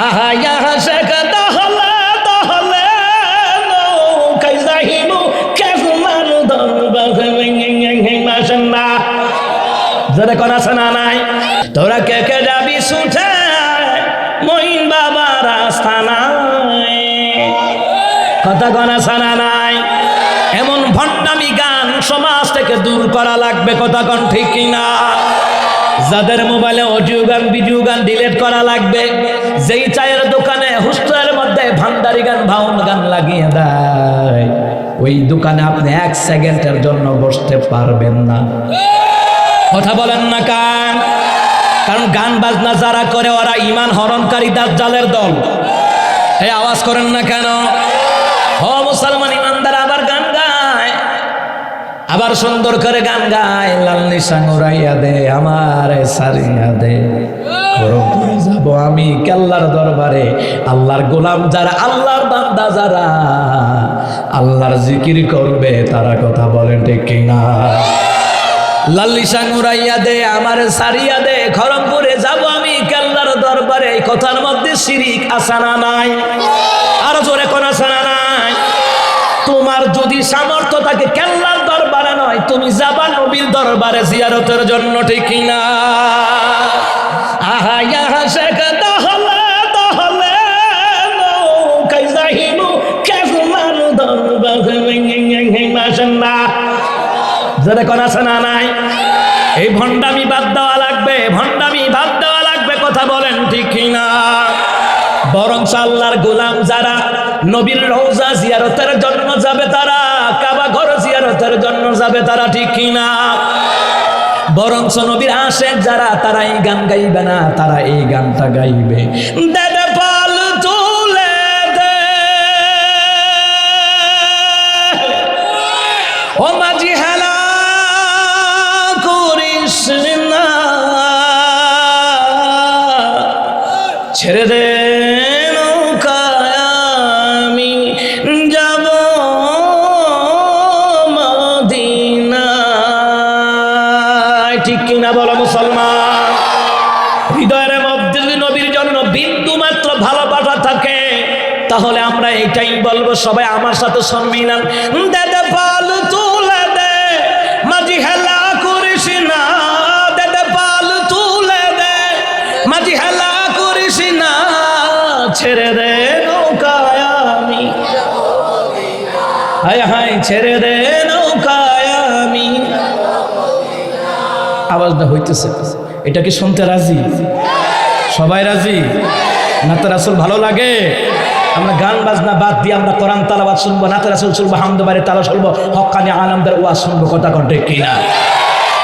আহা ইহা শেখ তাহলে তাহলে নৌকায় যাইব না যারা কোন আছে নাই? তোরা কে কে যাবি মহিন বাবা রাস্তা নাই। কথা কোন আছে নাই? এমন ভণ্ডামি গান সমাজ দূর করা লাগবে, কথা কোন ঠিক কিনা? যাদের মোবাইলে অডিও গান, ভিডিও গান ডিলিট করা লাগবে যেই চায়ের দোকানে হুস্টের মধ্যে ভান্ডারি গান, ভাউন গান লাগিয়ে দেয়, ওই দোকানে আপনি এক সেকেন্ডের জন্য বসতে পারবেন না। কথা বলেন না কান। কারণ গান বাজনা যারা করে, ওরা ইমান হরণকারী দাজ্জালের দল। এই আওয়াজ করেন না কেন? হ মুসলমান ইমানদার, আবার গান গায়। আবার সুন্দর করে গান গায়, লাল নিশাং উড়াইয়া দে, আমার সারিয়া দে। যাব আমি কেল্লার দরবারে আল্লাহর গোলাম যারা, আল্লাহর বান্দা যারা, আল্লাহর জিকির করবে, তারা কথা বলেন ঠিক কিনা? লাল্লিশাং উড়াইয়া দে, আমার সারিয়া দে, খড়গপুরে যাব আমি কেল্লার দরবারে। এই কথার মধ্যে শিরিক আসানা নাই? আরও জোরে কোন আসানা নাই? তোমার যদি সামর্থ্য থাকে কেল্লার দরবারে নয়, তুমি যাবা নবীর দরবারে জিয়ারতের জন্য, ঠিক না যারা কোন আছে না নাই? এই ভণ্ডামি বাদ দেওয়া লাগবে, ভণ্ডামি বাদ দেওয়া লাগবে, কথা বলেন ঠিক কিনা? বরং আল্লাহর গোলাম যারা, নবীর রোজা জিয়ারতের জন্য যাবে তারা, কাবা ঘর জিয়ারতের জন্য যাবে তারা ঠিক কিনা? বরং নবীর আশেক যারা তারা এই গান গাইবে না, তারা এই গানটা গাইবে। ছেড়ে দে আমি ঠিক মুসলমান? হৃদয়ের যদি ভালোবাসা থাকে, তাহলে আমরা এটাই বলব, সবাই আমার সাথে সম্মিলান দাদা পাল তুলে ছেড়ে দে নৌকায় আমি। হায় হায়, ছেড়ে দে নৌকায় আমি। আওয়াজটা হইতেছে। এটা কি শুনতে রাজি? সবাই রাজি? নাতে রাসুল ভালো লাগে? আমরা গান বাজনা বাদ দিয়ে আমরা কোরআন তালাবাদ শুনব নাতে রাসুল শুনব হামদবারে তালা শুনব, হকানি আনন্দের ওয়াজ শুনব, কথা কণ্ঠে কিনা?